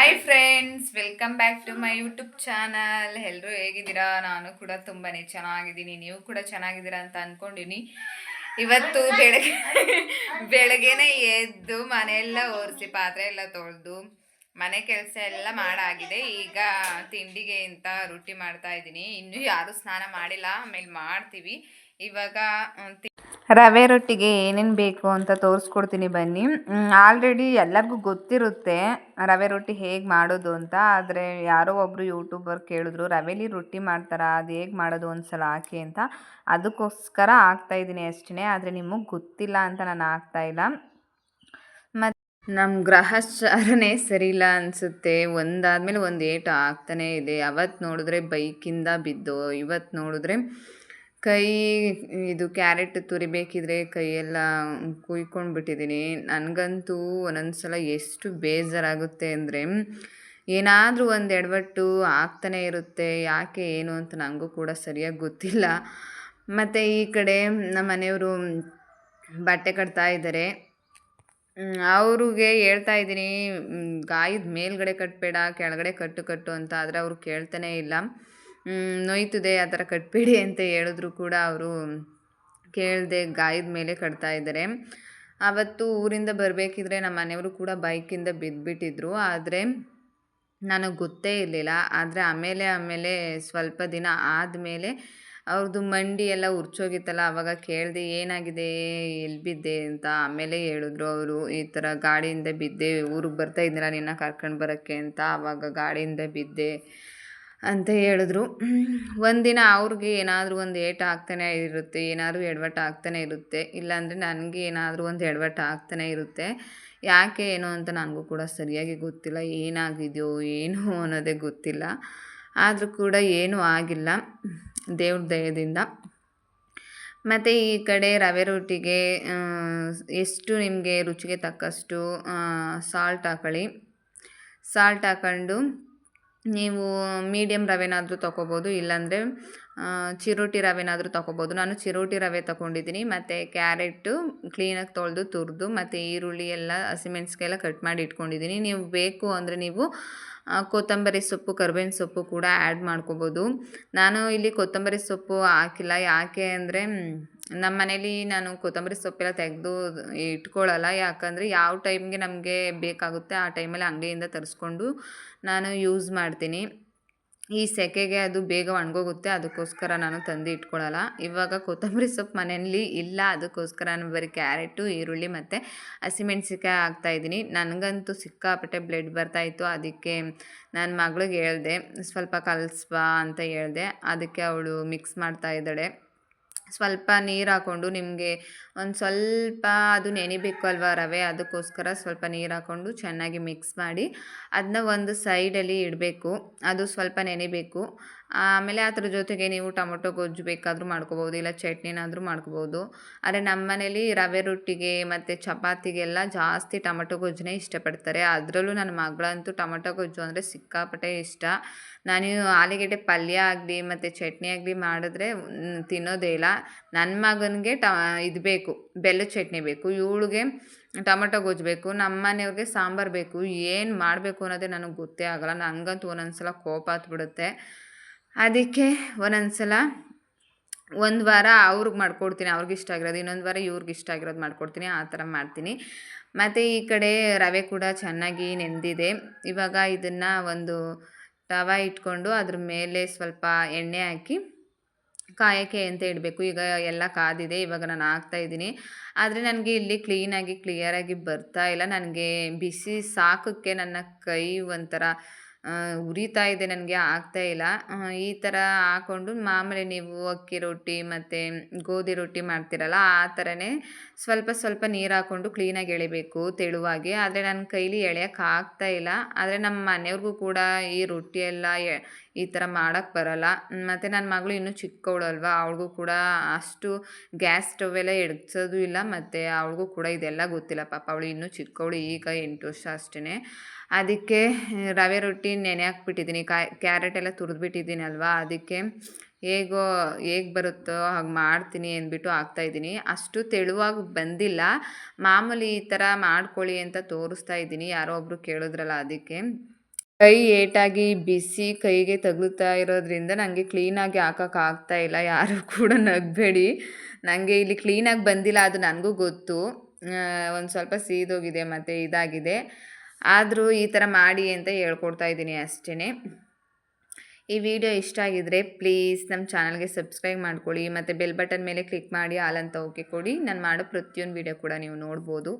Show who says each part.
Speaker 1: Hi friends welcome back to my YouTube channel ಎಲ್ಲರೂ ಹೇಗಿದ್ದೀರಾ? ನಾನು ಕೂಡ ತುಂಬಾ ಚೆನ್ನಾಗಿದ್ದೀನಿ. ನೀವು ಕೂಡ ಚೆನ್ನಾಗಿದ್ದೀರಾ ಅಂತ ಅನ್ಕೊಂಡಿನಿ. ಇವತ್ತು ಬೆಳಗ್ಗೆ ಬೆಳಗ್ಗೆನೆ ಎದ್ದು ಮನೆಯೆಲ್ಲ ಒರೆಸಿ ಪಾತ್ರೆ ಎಲ್ಲ ತೊಳೆದು, ಮನೆ ಕೆಲಸ ಎಲ್ಲ ಮಾಡಾಗಿದೆ. ಈಗ ತಿಂಡಿಗೆ ಅಂತ ರೊಟ್ಟಿ ಮಾಡ್ತಾ ಇದ್ದೀನಿ. ಇನ್ನೂ ಯಾರೂ ಸ್ನಾನ ಮಾಡಿಲ್ಲ, ಆಮೇಲೆ ಮಾಡ್ತೀವಿ. ಇವಾಗ ರವೆ ರೊಟ್ಟಿಗೆ ಏನೇನು ಬೇಕು ಅಂತ ತೋರಿಸ್ಕೊಡ್ತೀನಿ ಬನ್ನಿ. ಆಲ್ರೆಡಿ ಎಲ್ಲರಿಗೂ ಗೊತ್ತಿರುತ್ತೆ ರವೆ ರೊಟ್ಟಿ ಹೇಗೆ ಮಾಡೋದು ಅಂತ. ಆದರೆ ಯಾರೋ ಒಬ್ಬರು ಯೂಟ್ಯೂಬರ್ ಕೇಳಿದ್ರು, ರವೆಲಿ ರೊಟ್ಟಿ ಮಾಡ್ತಾರಾ? ಅದು ಹೇಗೆ ಮಾಡೋದು ಒಂದ್ಸಲ ಹಾಕಿ ಅಂತ. ಅದಕ್ಕೋಸ್ಕರ ಹಾಕ್ತಾಯಿದ್ದೀನಿ ಅಷ್ಟೇ ಆದರೆ ನಿಮಗೆ ಗೊತ್ತಿಲ್ಲ ಅಂತ ನಾನು ಹಾಕ್ತಾಯಿಲ್ಲ ಮತ್ತು ನಮ್ಮ ಗ್ರಹಚಾರನೇ ಸರಿ ಇಲ್ಲ ಅನಿಸುತ್ತೆ. ಒಂದಾದಮೇಲೆ ಒಂದು ಏಟು ಆಗ್ತಾನೇ ಇದೆ. ಅವತ್ತು ನೋಡಿದ್ರೆ ಬೈಕಿಂದ ಬಿದ್ದು ಇವತ್ತು ನೋಡಿದ್ರೆ ಕೈ, ಇದು ಕ್ಯಾರೆಟ್ ತುರಿಬೇಕಿದ್ರೆ ಕೈಯೆಲ್ಲ ಕುಯ್ಕೊಂಡು ಬಿಟ್ಟಿದ್ದೀನಿ ನನಗಂತೂ ಒಂದೊಂದು ಸಲ ಎಷ್ಟು ಬೇಜಾರಾಗುತ್ತೆ ಅಂದರೆ, ಏನಾದರೂ ಒಂದು ಎಡವಟ್ಟು ಆಗ್ತಾನೆ ಇರುತ್ತೆ, ಯಾಕೆ ಏನು ಅಂತ ನನಗೂ ಕೂಡ ಸರಿಯಾಗಿ ಗೊತ್ತಿಲ್ಲ. ಮತ್ತು ಈ ಕಡೆ ನಮ್ಮ ಮನೆಯವರು ಬಟ್ಟೆ ಕಟ್ತಾ ಇದ್ದಾರೆ. ಅವ್ರಿಗೆ ಹೇಳ್ತಾ ಇದ್ದೀನಿ ಗಾಯದ ಮೇಲ್ಗಡೆ ಕಟ್ಟಬೇಡ ಕೆಳಗಡೆ ಕಟ್ಟು ಕಟ್ಟು ಅಂತ, ಆದರೆ ಅವರು ಕೇಳ್ತಾನೇ ಇಲ್ಲ. ನೋಯ್ತದೆ ಆ ಥರ ಕಟ್ಟಬೇಡಿ ಅಂತ ಹೇಳಿದ್ರು ಕೂಡ ಅವರು. ಕೇಳದೆ ಗಾಯದ ಮೇಲೆ ಕಟ್ತಾ ಇದ್ದಾರೆ. ಅವತ್ತು ಊರಿಂದ ಬರಬೇಕಿದ್ರೆ ನಮ್ಮ ಮನೆಯವರು ಕೂಡ ಬೈಕಿಂದ ಬಿದ್ದುಬಿಟ್ಟಿದ್ರು ಆದರೆ ನನಗೆ ಗೊತ್ತೇ ಇರಲಿಲ್ಲ. ಆದರೆ ಆಮೇಲೆ ಆಮೇಲೆ ಸ್ವಲ್ಪ ದಿನ ಆದಮೇಲೆ ಅವ್ರದ್ದು ಮಂಡಿ ಎಲ್ಲ ಉರ್ಚೋಗಿತ್ತಲ್ಲ ಆವಾಗ ಕೇಳಿದೆ ಏನಾಗಿದೆ ಎಲ್ಲಿ ಬಿದ್ದೆ ಅಂತ ಆಮೇಲೆ ಹೇಳಿದ್ರು ಅವರು. ಈ ಥರ ಗಾಡಿಯಿಂದ ಬಿದ್ದೆ, ಊರಿಗೆ ಬರ್ತಾ ಇದ್ದೀರಾ, ನಿನ್ನ ಕರ್ಕೊಂಡು ಬರೋಕ್ಕೆ ಅಂತ. ಆವಾಗ ಗಾಡಿಯಿಂದ ಬಿದ್ದೆ. ಅಂತ ಹೇಳಿದ್ರು. ಒಂದಿನ ಅವ್ರಿಗೆ ಏನಾದರೂ ಒಂದು ಏಟು ಆಗ್ತಾನೆ ಇರುತ್ತೆ, ಏನಾದರೂ ಎಡವಟ್ಟು ಆಗ್ತಾನೆ ಇರುತ್ತೆ, ಇಲ್ಲಾಂದರೆ ನನಗೆ ಏನಾದರೂ ಒಂದು ಎಡವಟ್ಟು ಆಗ್ತಾನೆ ಇರುತ್ತೆ. ಯಾಕೆ ಏನು ಅಂತ ನನಗೂ ಕೂಡ ಸರಿಯಾಗಿ ಗೊತ್ತಿಲ್ಲ, ಏನಾಗಿದೆಯೋ ಏನು ಅನ್ನೋದೇ ಗೊತ್ತಿಲ್ಲ. ಆದರೂ ಕೂಡ ಏನೂ ಆಗಿಲ್ಲ, ದೇವ್ರ ದಯದಿಂದ ಮತ್ತು ಈ ಕಡೆ ರವೆ ರೊಟ್ಟಿಗೆ ಎಷ್ಟು ನಿಮಗೆ ರುಚಿಗೆ ತಕ್ಕಷ್ಟು ಸಾಲ್ಟ್ ಹಾಕೊಳ್ಳಿ. ಸಾಲ್ಟ್ ಹಾಕೊಂಡು ನೀವು ಮೀಡಿಯಮ್ ರವೆನಾದರೂ ತೊಗೋಬೋದು ಇಲ್ಲಾಂದರೆ ಚಿರೋಟಿ ರವೆನಾದರೂ ತೊಗೋಬೋದು ನಾನು ಚಿರೋಟಿ ರವೆ ತೊಗೊಂಡಿದ್ದೀನಿ ಮತ್ತು ಕ್ಯಾರೆಟು ಕ್ಲೀನಾಗಿ ತೊಳೆದು, ತುರಿದು, ಮತ್ತು ಈರುಳ್ಳಿ ಎಲ್ಲ ಹಸಿಮೆಣ್ಸಿಕಾಯೆಲ್ಲ ಕಟ್ ಮಾಡಿ ಇಟ್ಕೊಂಡಿದ್ದೀನಿ. ನೀವು ಬೇಕು ಅಂದರೆ ನೀವು ಕೊತ್ತಂಬರಿ ಸೊಪ್ಪು, ಕರ್ಬೇವಿನ ಸೊಪ್ಪು ಕೂಡ ಆ್ಯಡ್ ಮಾಡ್ಕೋಬೋದು. ನಾನು ಇಲ್ಲಿ ಕೊತ್ತಂಬರಿ ಸೊಪ್ಪು ಹಾಕಿಲ್ಲ. ಯಾಕೆ ಅಂದರೆ ನಮ್ಮ ಮನೇಲಿ ನಾನು ಕೊತ್ತಂಬರಿ ಸೊಪ್ಪೆಲ್ಲ ತೆಗೆದು ಇಟ್ಕೊಳ್ಳಲ್ಲ ಯಾಕಂದರೆ ಯಾವ ಟೈಮ್ಗೆ ನಮಗೆ ಬೇಕಾಗುತ್ತೆ ಆ ಟೈಮಲ್ಲಿ ಅಂಗಡಿಯಿಂದ ತರಿಸ್ಕೊಂಡು ನಾನು ಯೂಸ್ ಮಾಡ್ತೀನಿ. ಈ ಸೆಕೆಗೆ ಅದು ಬೇಗ ಒಣಗೋಗುತ್ತೆ, ಅದಕ್ಕೋಸ್ಕರ ನಾನು ತಂದು ಇಟ್ಕೊಳ್ಳಲ್ಲ. ಇವಾಗ ಕೊತ್ತಂಬರಿ ಸೊಪ್ಪು ಮನೆಯಲ್ಲಿ ಇಲ್ಲ, ಅದಕ್ಕೋಸ್ಕರ ನಾನು ಬರೀ ಕ್ಯಾರೆಟು, ಈರುಳ್ಳಿ ಮತ್ತು ಹಸಿಮೆಣ್ಸಿಕಾಯಿ ಹಾಕ್ತಾಯಿದ್ದೀನಿ ನನಗಂತೂ ಸಿಕ್ಕಾಪಟ್ಟೆ ಬ್ಲಡ್ ಬರ್ತಾಯಿತ್ತು ಅದಕ್ಕೆ ನನ್ನ ಮಗಳಿಗೆ ಹೇಳ್ದೆ, ಸ್ವಲ್ಪ ಕಲಿಸ್ಬಾ ಅಂತ ಹೇಳ್ದೆ. ಅದಕ್ಕೆ ಅವಳು ಮಿಕ್ಸ್ ಮಾಡ್ತಾ ಇದ್ದಾಳೆ. ಸ್ವಲ್ಪ ನೀರು ಹಾಕ್ಕೊಂಡು ನಿಮಗೆ ಒಂದು ಸ್ವಲ್ಪ ಅದು ನೆನಿಬೇಕು ಅಲ್ವಾ ರವೆ? ಅದಕ್ಕೋಸ್ಕರ ಸ್ವಲ್ಪ ನೀರು ಹಾಕ್ಕೊಂಡು ಚೆನ್ನಾಗಿ ಮಿಕ್ಸ್ ಮಾಡಿ ಅದನ್ನ ಒಂದು ಸೈಡಲ್ಲಿ ಇಡಬೇಕು. ಅದು ಸ್ವಲ್ಪ ನೆನಿಬೇಕು. ಆಮೇಲೆ ಅದ್ರ ಜೊತೆಗೆ ನೀವು ಟೊಮೊಟೊ ಗೊಜ್ಜು ಬೇಕಾದರೂ ಮಾಡ್ಕೋಬೋದು, ಇಲ್ಲ ಚಟ್ನಿನಾದರೂ ಮಾಡ್ಕೋಬೋದು. ಆದರೆ ನಮ್ಮ ಮನೇಲಿ ರವೆ ರೊಟ್ಟಿಗೆ ಮತ್ತು ಚಪಾತಿಗೆಲ್ಲ ಜಾಸ್ತಿ ಟೊಮೊಟೊ ಗೊಜ್ಜನ್ನೇ ಇಷ್ಟಪಡ್ತಾರೆ. ಅದರಲ್ಲೂ ನನ್ನ ಮಗಳಂತೂ ಟೊಮೊಟೊ ಗೊಜ್ಜು ಅಂದರೆ ಸಿಕ್ಕಾಪಟ್ಟೆ ಇಷ್ಟ. ನಾನು ಆಲೂಗೆಡ್ಡೆ ಪಲ್ಯ ಆಗಲಿ ಮತ್ತು ಚಟ್ನಿ ಆಗಲಿ ಮಾಡಿದ್ರೆ ತಿನ್ನೋದೇ ಇಲ್ಲ. ನನ್ನ ಮಗನಿಗೆ ಟ, ಇದು ಬೇಕು ಬೆಲ್ಲದ ಚಟ್ನಿ ಬೇಕು, ಇವಳಿಗೆ ಟೊಮೊಟೊ ಗೊಜ್ಜು ಬೇಕು, ನಮ್ಮ ಮನೆಯವ್ರಿಗೆ ಸಾಂಬಾರು ಬೇಕು, ಏನು ಮಾಡಬೇಕು ಅನ್ನೋದೇ ನನಗೆ ಗೊತ್ತೇ ಆಗೋಲ್ಲ. ನನಗಂತೂ ಒಂದೊಂದು ಸಲ ಕೋಪ ಹತ್ಬಿಡುತ್ತೆ ಅದಕ್ಕೆ ಒಂದೊಂದು ಸಲ ಒಂದು ವಾರ ಅವ್ರಿಗೆ ಮಾಡ್ಕೊಡ್ತೀನಿ, ಅವ್ರಿಗೆ ಇಷ್ಟ ಆಗಿರೋದು. ಇನ್ನೊಂದು ವಾರ ಇವ್ರಿಗೆ ಇಷ್ಟ ಆಗಿರೋದು ಮಾಡ್ಕೊಡ್ತೀನಿ, ಆ ಥರ ಮಾಡ್ತೀನಿ. ಮತ್ತು ಈ ಕಡೆ ರವೆ ಕೂಡ ಚೆನ್ನಾಗಿ ನೆಂದಿದೆ. ಇವಾಗ ಇದನ್ನು ಒಂದು ತವ ಇಟ್ಕೊಂಡು ಅದ್ರ ಮೇಲೆ ಸ್ವಲ್ಪ ಎಣ್ಣೆ ಹಾಕಿ ಕಾಯೋಕ್ಕೆ ಅಂತ ಇಡಬೇಕು. ಈಗ ಎಲ್ಲ ಕಾದಿದೆ, ಇವಾಗ ನಾನು ಹಾಕ್ತಾ ಇದ್ದೀನಿ. ಆದರೆ ನನಗೆ ಇಲ್ಲಿ ಕ್ಲೀನಾಗಿ ಕ್ಲಿಯರಾಗಿ ಬರ್ತಾ ಇಲ್ಲ. ನನಗೆ ಬಿಸಿ ಸಾಕಕ್ಕೆ ನನ್ನ ಕೈ ಒಂಥರ ಉರಿತಾ ಇದೆ ನನಗೆ, ಆಗ್ತಾ ಇಲ್ಲ. ಈ ಥರ ಹಾಕ್ಕೊಂಡು ಮಾಮೂಲಿ ನೀವು ಅಕ್ಕಿ ರೊಟ್ಟಿ ಮತ್ತು ಗೋಧಿ ರೊಟ್ಟಿ ಮಾಡ್ತೀರಲ್ಲ, ಆ ಥರನೇ ಸ್ವಲ್ಪ ಸ್ವಲ್ಪ ನೀರು ಹಾಕ್ಕೊಂಡು ಕ್ಲೀನಾಗಿ ಎಳಿಬೇಕು ತೆಳುವಾಗಿ. ಆದರೆ ನನ್ನ ಕೈಲಿ ಎಳೆಯೋಕೆ ಆಗ್ತಾ ಇಲ್ಲ. ಆದರೆ ನಮ್ಮ ಮನೆಯವ್ರಿಗೂ ಕೂಡ ಈ ರೊಟ್ಟಿ ಎಲ್ಲ ಈ ಥರ ಮಾಡೋಕ್ಕೆ ಬರಲ್ಲ. ಮತ್ತು ನನ್ನ ಮಗಳು ಇನ್ನೂ ಚಿಕ್ಕವಳು ಅಲ್ವಾ ಅವಳಿಗೂ ಕೂಡ ಅಷ್ಟು ಗ್ಯಾಸ್ ಸ್ಟವ್ ಎಲ್ಲ ಇಲ್ಲ. ಮತ್ತು ಅವಳಿಗೂ ಕೂಡ ಇದೆಲ್ಲ ಗೊತ್ತಿಲ್ಲ. ಪಾಪ ಅವಳು ಇನ್ನೂ ಚಿಕ್ಕವಳು ಈಗ ಎಂಟು ವರ್ಷ ಅಷ್ಟೇ ಅದಕ್ಕೆ ರವೆ ರೊಟ್ಟಿ ನೆನೆ ಹಾಕ್ಬಿಟ್ಟಿದ್ದೀನಿ. ಕಾಯಿ ಕ್ಯಾರೆಟ್ ಎಲ್ಲ ತುರಿದ್ಬಿಟ್ಟಿದ್ದೀನಿ ಅಲ್ವಾ? ಅದಕ್ಕೆ ಹೇಗೋ, ಹೇಗೆ ಬರುತ್ತೋ ಹಾಗೆ ಮಾಡ್ತೀನಿ ಅಂದ್ಬಿಟ್ಟು ಹಾಕ್ತಾಯಿದ್ದೀನಿ ಅಷ್ಟು ತೆಳುವಾಗಿ ಬಂದಿಲ್ಲ. ಮಾಮೂಲಿ ಈ ಥರ ಮಾಡ್ಕೊಳ್ಳಿ ಅಂತ ತೋರಿಸ್ತಾ ಇದ್ದೀನಿ. ಯಾರೋ ಒಬ್ಬರು ಕೇಳಿದ್ರಲ್ಲ ಅದಕ್ಕೆ. ಕೈ ಏಟಾಗಿ ಬಿಸಿ ಕೈಗೆ ತಗುಲ್ತಾ ಇರೋದ್ರಿಂದ ನನಗೆ ಕ್ಲೀನಾಗಿ ಹಾಕೋಕ್ಕಾಗ್ತಾ ಇಲ್ಲ. ಯಾರು ಕೂಡ ನಗಬೇಡಿ. ನನಗೆ ಇಲ್ಲಿ ಕ್ಲೀನಾಗಿ ಬಂದಿಲ್ಲ ಅದು ನನಗೂ ಗೊತ್ತು. ಒಂದು ಸ್ವಲ್ಪ ಸೀದೋಗಿದೆ, ಮತ್ತು ಇದಾಗಿದೆ. ಆದರೂ ಈ ಥರ ಮಾಡಿ ಅಂತ ಹೇಳ್ಕೊಡ್ತಾ ಇದ್ದೀನಿ ಅಷ್ಟೇ ಈ ವಿಡಿಯೋ ಇಷ್ಟ ಆಗಿದ್ರೆ ಪ್ಲೀಸ್ ನಮ್ಮ ಚಾನಲ್ಗೆ ಸಬ್ಸ್ಕ್ರೈಬ್ ಮಾಡ್ಕೊಳ್ಳಿ, ಮತ್ತು ಬೆಲ್ ಬಟನ್ ಮೇಲೆ ಕ್ಲಿಕ್ ಮಾಡಿ ಆಲ್ ಅಂತ ಓಕೆ ಕೊಡಿ ನಾನು ಮಾಡೋ ಪ್ರತಿಯೊಂದು ವಿಡಿಯೋ ಕೂಡ ನೀವು ನೋಡ್ಬೋದು.